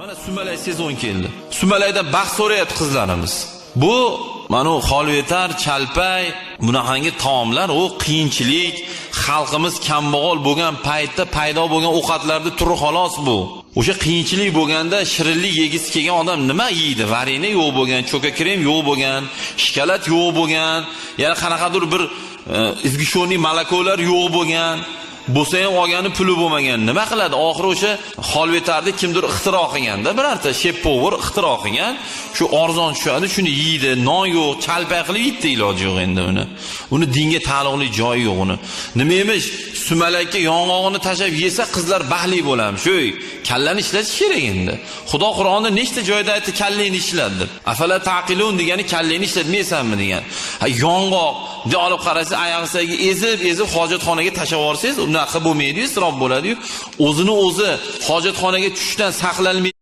Mana sumalay sezon keldi. sumalayda baxt so'rayapti qizlarimiz. Bu mana u xolvetar, chalpay, bunaqangi taomlar u qiyinchilik, xalqimiz kambag'al bo'lgan paytda paydo bo'lgan ovqatlarni turi xolos bu. O'sha qiyinchilik bo'lganda shirinlik yegisi kelgan odam nima yeydi? Varena yo'q bo'lgan, cho'ka krem yo'q bo'lgan, shokolad yo'q bo'lgan, yana qanaqadir bir e, izgishoniy malakolar yo'q bo'lgan. Bo'lsa ham olgani puli bo'lmagan. Nima qiladi? Oxiri o'sha holvetarni kimdir ixtiro qilganda birorta shef ixtiro qilgan. Shu arzon tushadi shuni yeydi. Non yo'q chalpay qilib yeydi iloji yo'q endi uni. Uni dinga taalluqli joyi yo'q uni. Nima emish? Sumalakka yong'og'ini tashlab yesa qizlar baxtli bo'lamiz. Shu kallani ishlatish kerak endi. Xudo qur'onda nechta joyda aytdi kallangni ishlat deb. Afala taqilun degani kallangni ishlatmaysanmi degan. Ha yong'oq olib qarasangiz oyog'ingizga ezib ezib hojatxonaga tashlab yuborsangiz unaqa bo'lmaydi isrof bo'ladiyu. O'zini o'zi hojatxonaga tushishdan saqlanmaydi.